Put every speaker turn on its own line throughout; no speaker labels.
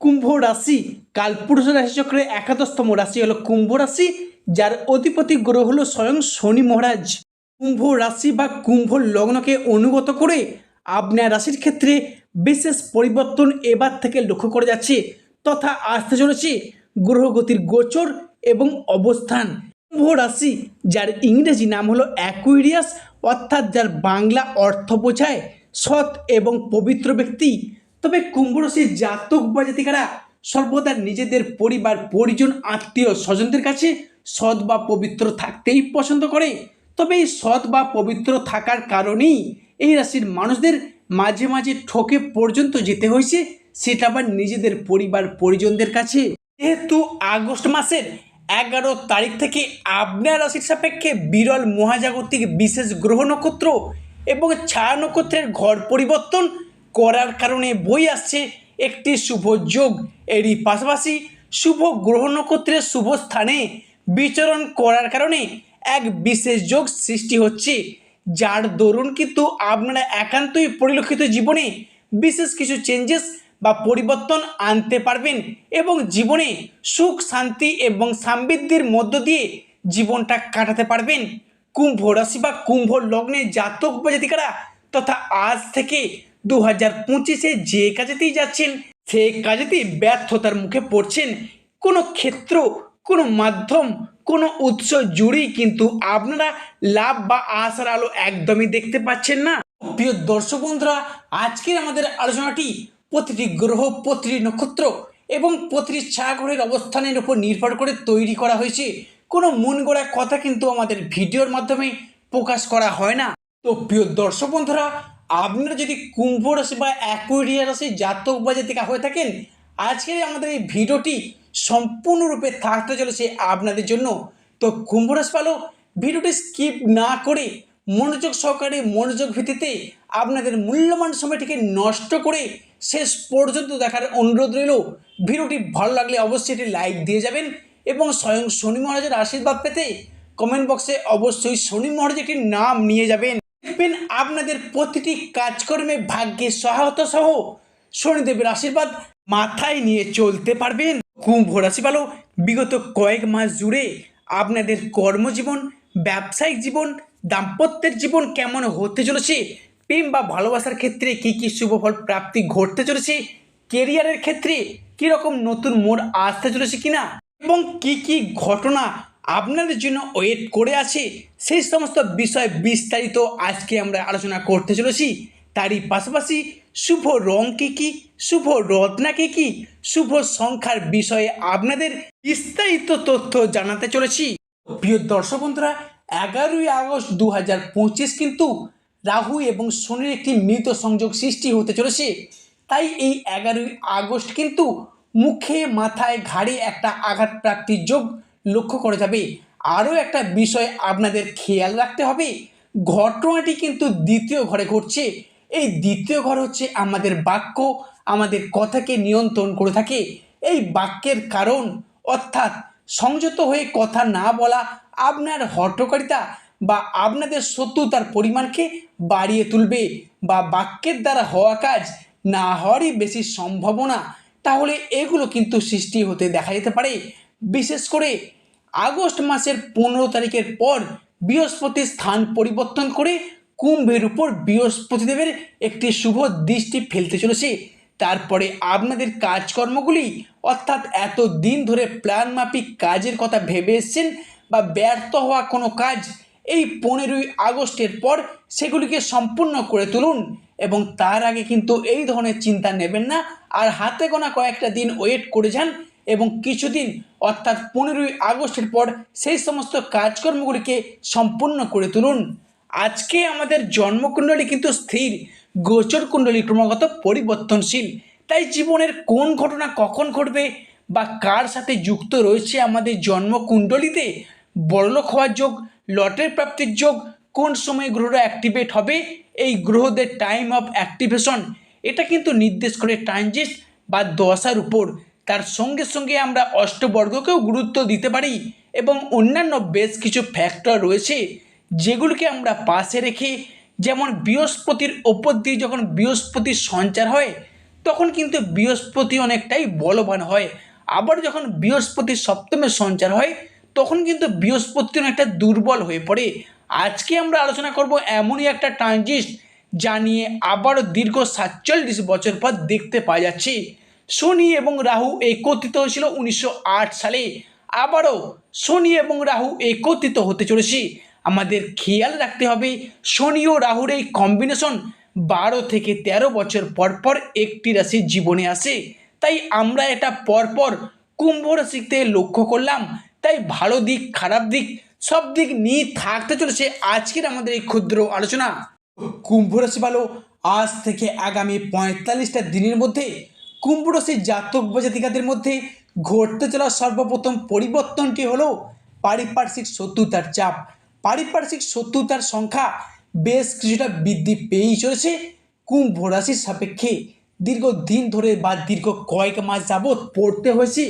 কুম্ভ রাশি কালপুরুষ রাশিচক্রের একাদশতম রাশি হলো কুম্ভ রাশি, যার অধিপতি গ্রহ হলো স্বয়ং শনি মহারাজ। কুম্ভ রাশি বা কুম্ভ লগ্নকে অনুগত করে আপনার রাশির ক্ষেত্রে বিশেষ পরিবর্তন এবার থেকে লক্ষ্য করা যাচ্ছে তথা আসতে চলেছে গ্রহগতির গোচর এবং অবস্থান। কুম্ভ রাশি, যার ইংরেজি নাম হলো অ্যাকুইরিয়াস, অর্থাৎ যার বাংলা অর্থ বোঝায় সৎ এবং পবিত্র ব্যক্তি। তবে কুম্ভ রাশির জাতক বা জাতিকারা সর্বদা নিজেদের পরিবার, পরিজন, আত্মীয় স্বজনদের কাছে সৎ বা পবিত্র থাকতেই পছন্দ করে। তবে এই সৎ বা পবিত্র থাকার কারণেই এই রাশির মানুষদের মাঝে মাঝে ঠকে পর্যন্ত যেতে হয়েছে, সেটা আবার নিজেদের পরিবার, পরিজনদের কাছে। যেহেতু আগস্ট মাসের এগারো তারিখ থেকে আপনার রাশির সাপেক্ষে বিরল মহাজাগতিক বিশেষ গ্রহ নক্ষত্র এবং ছায়া নক্ষত্রের ঘর পরিবর্তন করার কারণে বই আসছে একটি শুভ যোগ। এরই পাশাপাশি শুভ গ্রহ নক্ষত্রের শুভ স্থানে বিচরণ করার কারণে এক বিশেষ যোগ সৃষ্টি হচ্ছে, যার দরুন কিন্তু আপনারা একান্তই পরিলক্ষিত জীবনে বিশেষ কিছু চেঞ্জেস বা পরিবর্তন আনতে পারবেন এবং জীবনে সুখ, শান্তি এবং সমৃদ্ধির মধ্য দিয়ে জীবনটা কাটাতে পারবেন। কুম্ভ রাশি বা কুম্ভ লগ্নে জাতক বা জাতিকারা তথা আজ থেকে দু হাজার পঁচিশে যে কাজেতেই যাচ্ছেন, সে কাজেতেই ব্যর্থতার মুখে পড়ছেন। কোনো ক্ষেত্র, কোনো মাধ্যম, কোনো উৎস জুড়েই কিন্তু আপনারা লাভ বা আশার আলো একদমই দেখতে পাচ্ছেন না। প্রিয় দর্শক বন্ধুরা, আজকের আমাদের আলোচনাটি প্রতিটি গ্রহ, প্রতিটি নক্ষত্র এবং প্রতিটি ছায়াগ্রহের অবস্থানের উপর নির্ভর করে তৈরি করা হয়েছে। কোনো মন কথা কিন্তু আমাদের ভিডিওর মাধ্যমে প্রকাশ করা হয় না। তো প্রিয় দর্শক বন্ধুরা আপনারা যদি কুম্ভ রাশি বা অ্যাকুইরিয়া রাশি জাতক বা জাতিকা হয়ে থাকেন, আজকের আমাদের এই ভিডিওটি সম্পূর্ণরূপে থাকতে চলেছে আপনাদের জন্য। তো কুম্ভ রাশি পালো, ভিডিওটি স্কিপ না করে মনোযোগ সহকারে মনোযোগ ভিত্তিতে আপনাদের মূল্যবান সময়টিকে নষ্ট করে শেষ পর্যন্ত দেখার অনুরোধ রইল। ভিডিওটি ভালো লাগলে অবশ্যই এটি লাইক দিয়ে যাবেন এবং স্বয়ং শনি মহারাজের আশীর্বাদ পেতে কমেন্ট বক্সে অবশ্যই শনি মহারাজের নাম নিয়ে যাবেন। দেখবেন আপনাদের প্রতিটি কাজকর্মে ভাগ্যে সহায়তা সহ শনিদেবের আশীর্বাদ মাথায় নিয়ে চলতে পারবেন। কুম্ভ রাশি ভালো বিগত কয়েক মাস জুড়ে আপনাদের কর্মজীবন, ব্যবসায়িক জীবন, দাম্পত্যের জীবন কেমন হতে চলেছে, প্রেম বা ভালোবাসার ক্ষেত্রে কি কি শুভফল প্রাপ্তি ঘটতে চলেছে কেরিয়ারের ক্ষেত্রে কীরকম নতুন মোড় আসতে চলেছে কিনা, এবং কি কি ঘটনা আপনাদের জন্য ওয়েট করে আছে। সেই সমস্ত বিষয় বিস্তারিত আজকে আমরা আলোচনা করতে চলেছি। তারই পাশাপাশি শুভ রং কী কী? শুভ রত্না কী কী? শুভ সংখ্যার বিষয়ে আপনাদের বিস্তারিত তথ্য জানাতে চলেছি। প্রিয় দর্শক বন্ধুরা, এগারোই আগস্ট দু হাজার পঁচিশ কিন্তু রাহু এবং শনির একটি মৃত সংযোগ সৃষ্টি হতে চলেছে। তাই এই এগারোই আগস্ট কিন্তু মুখে মাথায় ঘাড়ে একটা আঘাত প্রাপ্তির যোগ লক্ষ্য করা যাবে। আরও একটা বিষয় আপনাদের খেয়াল রাখতে হবে। ঘটনাটি কিন্তু দ্বিতীয় ঘরে ঘটছে। এই দ্বিতীয় ঘর হচ্ছে আমাদের বাক্য, আমাদের কথাকে নিয়ন্ত্রণ করে থাকে। এই বাক্যের কারণ, অর্থাৎ সংযত হয়ে কথা না বলা আপনার হটকারিতা বা আপনাদের শত্রুতার পরিমাণকে বাড়িয়ে তুলবে বা বাক্যের দ্বারা হওয়া কাজ না হওয়ারই বেশি সম্ভাবনা। তাহলে এগুলো কিন্তু সৃষ্টি হতে দেখা যেতে পারে। বিশেষ করে আগস্ট মাসের পনেরো তারিখের পর বৃহস্পতির স্থান পরিবর্তন করে কুম্ভের উপর বৃহস্পতিদেবের একটি শুভ দৃষ্টি ফেলতে চলেছে। তারপরে আপনাদের কাজকর্মগুলি, অর্থাৎ এত দিন ধরে প্ল্যান মাফিক কাজের কথা ভেবে এসছেন বা ব্যর্থ হওয়া কোনো কাজ, এই পনেরোই আগস্টের পর সেগুলিকে সম্পূর্ণ করে তুলুন এবং তার আগে কিন্তু এই ধরনের চিন্তা নেবেন না। আর হাতে গোনা কয়েকটা দিন ওয়েট করে যান এবং কিছুদিন, অর্থাৎ পনেরোই আগস্টের পর সেই সমস্ত কাজকর্মগুলিকে সম্পূর্ণ করে তুলুন। আজকে আমাদের জন্মকুণ্ডলী কিন্তু স্থির। গোচর কুণ্ডলী ক্রমাগত পরিবর্তনশীল। তাই জীবনের কোন ঘটনা কখন ঘটবে বা কার সাথে যুক্ত রয়েছে আমাদের জন্মকুণ্ডলীতে? বড়লোক হওয়ার যোগ, লটের প্রাপ্তির যোগ, কোন সময় গ্রহরা অ্যাক্টিভেট হবে? এই গ্রহদের টাইম অফ অ্যাক্টিভেশন এটা কিন্তু নির্দেশ করে ট্রানজিট বা দশার উপর। তার সঙ্গে সঙ্গে আমরা অষ্টবর্গকেও গুরুত্ব দিতে পারি এবং অন্যান্য বেশ কিছু ফ্যাক্টর রয়েছে যেগুলোকে আমরা পাশে রেখে যেমন বৃহস্পতির ওপর দিয়ে যখন বৃহস্পতির সঞ্চার হয়, তখন কিন্তু বৃহস্পতি অনেকটাই বলবান হয়। আবার যখন বৃহস্পতি সপ্তমে সঞ্চার হয়, তখন কিন্তু বৃহস্পতি অনেকটা দুর্বল হয়ে পড়ে। আজকে আমরা আলোচনা করব এমনই একটা ট্রানজিস্ট যা নিয়ে আবারও দীর্ঘ সাতচল্লিশ বছর পর দেখতে পাওয়া যাচ্ছে। শনি এবং রাহু একত্রিত হয়েছিল উনিশশো আট সালে। আবারও শনি এবং রাহু একত্রিত হতে চলেছে। আমাদের খেয়াল রাখতে হবে, শনি ও রাহুর এই কম্বিনেশন বারো থেকে ১৩ বছর পর পর একটি রাশির জীবনে আসে। তাই আমরা এটা পরপর কুম্ভ রাশিতে লক্ষ্য করলাম। তাই ভালো দিক, খারাপ দিক, সব দিক নিয়ে থাকতে চলেছে আজকের আমাদের এই ক্ষুদ্র আলোচনা। কুম্ভ রাশি ভালো, আজ থেকে আগামী পঁয়তাল্লিশটা দিনের মধ্যে কুম্ভ জাতক বা জাতিকাদের মধ্যে ঘটতে চলা সর্বপ্রথম পরিবর্তনটি হলো পারিপার্শ্বিক শত্রুতার চাপ। পারিপার্শ্বিক শত্রুতার সংখ্যা বেশ কিছুটা বৃদ্ধি পেয়েই চলেছে কুম্ভ রাশির সাপেক্ষে। দীর্ঘদিন ধরে বা দীর্ঘ কয়েক মাস যাবৎ পড়তে হয়েছে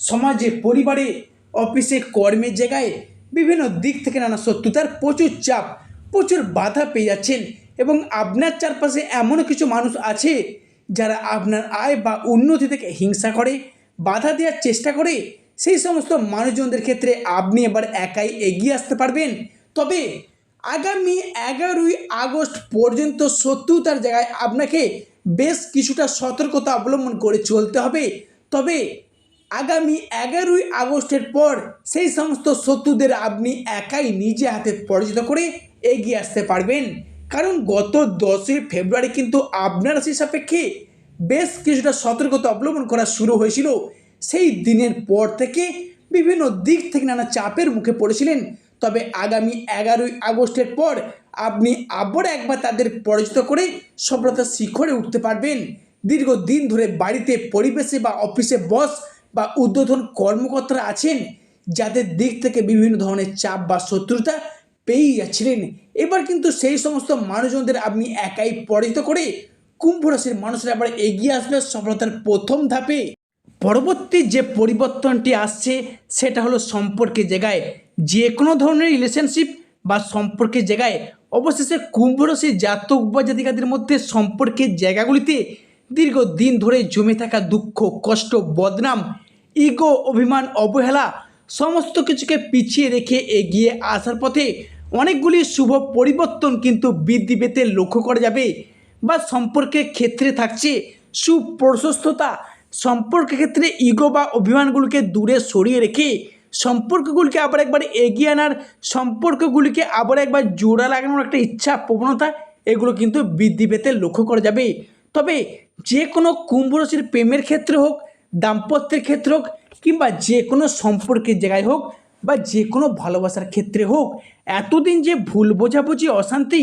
সমাজে, পরিবারে, অফিসে, কর্মের জায়গায় বিভিন্ন দিক থেকে নানা শত্রুতার প্রচুর চাপ, প্রচুর বাধা পেয়ে যাচ্ছেন এবং আপনার চারপাশে এমনও কিছু মানুষ আছে যারা আপনার আয় বা উন্নতি থেকে হিংসা করে, বাধা দেওয়ার চেষ্টা করে, সেই সমস্ত মানুষজনদের ক্ষেত্রে আপনি এবার একাই এগিয়ে আসতে পারবেন। তবে আগামী এগারোই আগস্ট পর্যন্ত শত্রুতার জায়গায় আপনাকে বেশ কিছুটা সতর্কতা অবলম্বন করে চলতে হবে। তবে আগামী এগারোই আগস্টের পর সেই সমস্ত শত্রুদের আপনি একাই নিজে হাতে পরাজিত করে এগিয়ে আসতে পারবেন। কারণ গত দশই ফেব্রুয়ারি কিন্তু আপনার রাশির সাপেক্ষে বেশ কিছুটা সতর্কতা অবলম্বন করা শুরু হয়েছিল। সেই দিনের পর থেকে বিভিন্ন দিক থেকে নানা চাপের মুখে পড়েছিলেন। তবে আগামী এগারোই আগস্টের পর আপনি আবার একবার তাদের পরাজিত করে সফলতার শিখরে উঠতে পারবেন। দীর্ঘদিন ধরে বাড়িতে পরিবেশে বা অফিসে বস বা উদ্বোধন কর্মকর্তারা আছেন, যাদের দিক থেকে বিভিন্ন ধরনের চাপ বা শত্রুতা পেয়েই যাচ্ছিলেন। এবার কিন্তু সেই সমস্ত মানুষজনদের আপনি একাই পরাজিত করে কুম্ভ রাশির মানুষরা আবার এগিয়ে আসবে সফলতার প্রথম ধাপে। পরবর্তী যে পরিবর্তনটি আসছে, সেটা হলো সম্পর্কের জায়গায়। যে কোনো ধরনের রিলেশনশিপ বা সম্পর্কের জায়গায় অবশেষে কুম্ভ রাশির জাতক বা জাতিকাদের মধ্যে সম্পর্কের জায়গাগুলিতে দীর্ঘদিন ধরে জমে থাকা দুঃখ, কষ্ট, বদনাম ইগো অভিমান, অবহেলা, সমস্ত কিছুকে পিছিয়ে রেখে এগিয়ে আসার পথে অনেকগুলি শুভ পরিবর্তন কিন্তু বৃদ্ধি পেতে লক্ষ্য করা যাবে বা সম্পর্কের ক্ষেত্রে থাকছে। সুপ্রশস্ততা সম্পর্কের ক্ষেত্রে ইগো বা অভিমানগুলোকে দূরে সরিয়ে রেখে সম্পর্কগুলিকে আবার একবার এগিয়ে আনার, সম্পর্কগুলিকে আবার একবার জোড়া লাগানোর একটা ইচ্ছা, প্রবণতা, এগুলো কিন্তু বৃদ্ধি পেতে লক্ষ্য করা যাবে। তবে যে কোনো কুম্ভ রাশির প্রেমের ক্ষেত্রে হোক, দাম্পত্যের ক্ষেত্রে হোক কিংবা যে কোনো সম্পর্কের জায়গায় হোক বা যে কোনো ভালোবাসার ক্ষেত্রে হোক, এতদিন যে ভুল বোঝাবুঝি, অশান্তি,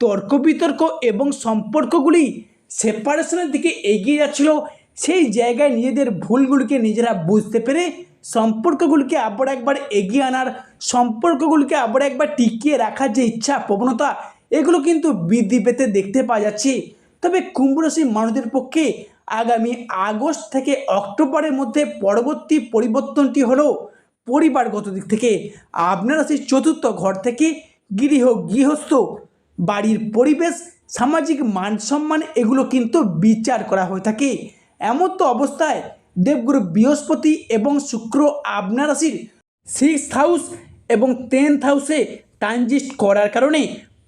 তর্ক বিতর্ক এবং সম্পর্কগুলি সেপারেশনের দিকে এগিয়ে যাচ্ছিল, সেই জায়গায় নিজেদের ভুলগুলিকে নিজেরা বুঝতে পেরে সম্পর্কগুলিকে আবার একবার এগিয়ে আনার, সম্পর্কগুলিকে আবার একবার টিকিয়ে রাখার যে ইচ্ছা, প্রবণতা, এগুলো কিন্তু বৃদ্ধি পেতে দেখতে পাওয়া যাচ্ছে। তবে কুম্ভ রাশির মানুষদের পক্ষে আগামী আগস্ট থেকে অক্টোবরের মধ্যে পরবর্তী পরিবর্তনটি হলো পরিবারগত দিক থেকে আপনার রাশির চতুর্থ ঘর থেকে গৃহ গৃহস্থ, বাড়ির পরিবেশ, সামাজিক মান সম্মান এগুলো কিন্তু বিচার করা হয়ে থাকে। এমন তো অবস্থায় দেবগুরু বৃহস্পতি এবং শুক্র আপনার রাশির সিক্স হাউস এবং টেন্থ হাউসে ট্রানজিস্ট করার কারণে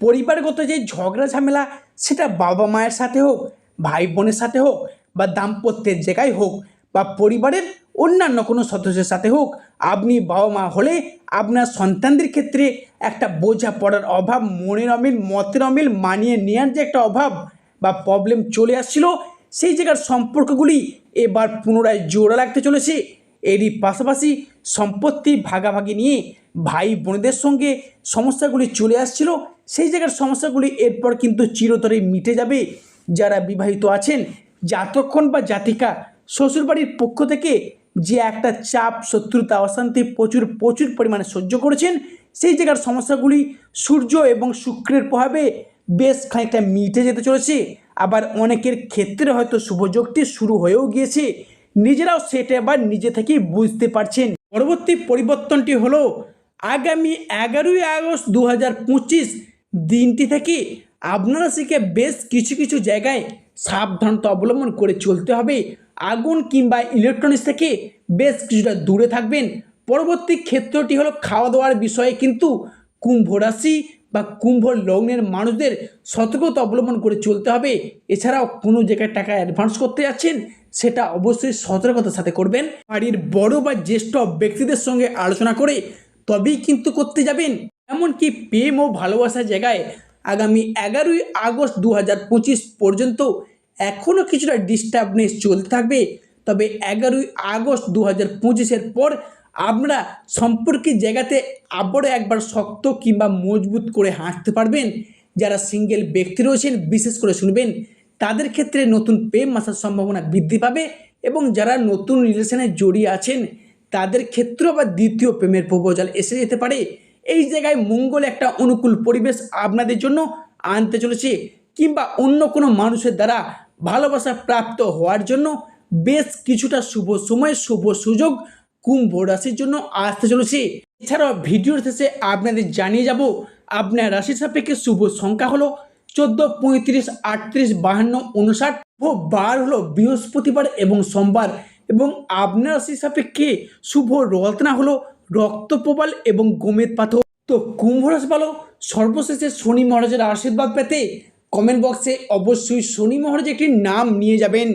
পরিবারগত যে ঝগড়া ঝামেলা, সেটা বাবা মায়ের সাথে হোক, ভাই বোনের সাথে হোক বা দাম্পত্যের জায়গায় হোক বা পরিবারের অন্যান্য কোনো সদস্যের সাথে হোক, আপনি বাবা মা হলে আপনার সন্তানদের ক্ষেত্রে একটা বোঝা পড়ার অভাব, মনের অমিল, মতের অমিল মানিয়ে নেওয়ার যে একটা অভাব বা প্রবলেম চলে আসছিল, সেই জায়গার সম্পর্কগুলি এবার পুনরায় জোড়া লাগতে চলেছে। এরই পাশাপাশি সম্পত্তি ভাগাভাগি নিয়ে ভাই বোনেদের সঙ্গে সমস্যাগুলি চলে আসছিল, সেই জায়গার সমস্যাগুলি এরপর কিন্তু চিরতরে মিটে যাবে। যারা বিবাহিত আছেন জাতক্ষণ বা জাতিকা শ্বশুরবাড়ির পক্ষ থেকে যে একটা চাপ, শত্রুতা, অশান্তি প্রচুর প্রচুর পরিমাণে সহ্য করেছেন, সেই জায়গার সমস্যাগুলি সূর্য এবং শুক্রের প্রভাবে বেশ খানিকটা মিটে যেতে চলেছে। আবার অনেকের ক্ষেত্রে হয়তো শুভযোগটি শুরু হয়েও গিয়েছে। নিজেরাও সেটা আবার নিজে থেকেই বুঝতে পারছেন। পরবর্তী পরিবর্তনটি হলো আগামী এগারোই আগস্ট দু হাজার পঁচিশ দিনটি থেকে আপনারা শিখে বেশ কিছু কিছু জায়গায় সাবধানতা অবলম্বন করে চলতে হবে। আগুন কিংবা ইলেকট্রনিক্স থেকে বেশ কিছুটা দূরে থাকবেন। পরবর্তী ক্ষেত্রটি হলো খাওয়া দাওয়ার বিষয়ে কিন্তু কুম্ভ রাশি বা কুম্ভ লগ্নের মানুষদের সতর্কতা অবলম্বন করে চলতে হবে। এছাড়াও কোনো জায়গায় টাকা অ্যাডভান্স করতে যাচ্ছেন, সেটা অবশ্যই সতর্কতার সাথে করবেন। বাড়ির বড় বা জ্যেষ্ঠ ব্যক্তিদের সঙ্গে আলোচনা করে তবেই কিন্তু করতে যাবেন। এমনকি প্রেম ও ভালোবাসার জায়গায় আগামী এগারোই আগস্ট দু হাজার পঁচিশ পর্যন্ত এখনও কিছুটা ডিস্টার্বনেস চলতে থাকবে। তবে এগারোই আগস্ট দু হাজার পঁচিশের পর আমরা সম্পর্কের জায়গাতে আবারও একবার শক্ত কিংবা মজবুত করে হাঁটতে পারবেন। যারা সিঙ্গেল ব্যক্তি রয়েছেন, বিশেষ করে শুনবেন, তাদের ক্ষেত্রে নতুন প্রেম আসার সম্ভাবনা বৃদ্ধি পাবে এবং যারা নতুন রিলেশনে জড়িয়ে আছেন, তাদের ক্ষেত্রেও আবার দ্বিতীয় প্রেমের প্রপোজাল এসে যেতে পারে। এই জায়গায় মঙ্গল একটা অনুকূল পরিবেশ আপনাদের জন্য আনতে চলেছে কিংবা অন্য কোনো মানুষের দ্বারা ভালোবাসা প্রাপ্ত হওয়ার জন্য বেশ কিছুটা শুভ সময়, শুভ সুযোগ কুম্ভ রাশির জন্য আসতে চলেছে। এছাড়াও ভিডিওর শেষে আপনাদের জানিয়ে যাব, আপনার রাশির সাপেক্ষে শুভ সংখ্যা হলো চোদ্দ, পঁয়ত্রিশ, আটত্রিশ, বাহান্ন উনষাট ও বার হলো বৃহস্পতিবার এবং সোমবার এবং আপনার রাশির সাপেক্ষে শুভ রত্না হলো রক্তপ্রবাল এবং গোমেদ পাথর। তো কুম্ভ রাশি ভালো সর্বশেষে শনি মহারাজের আশীর্বাদ পেতে কমেন্ট বক্সে অবশ্যই শনি মহারাজ একটি নাম নিয়ে যাবেন।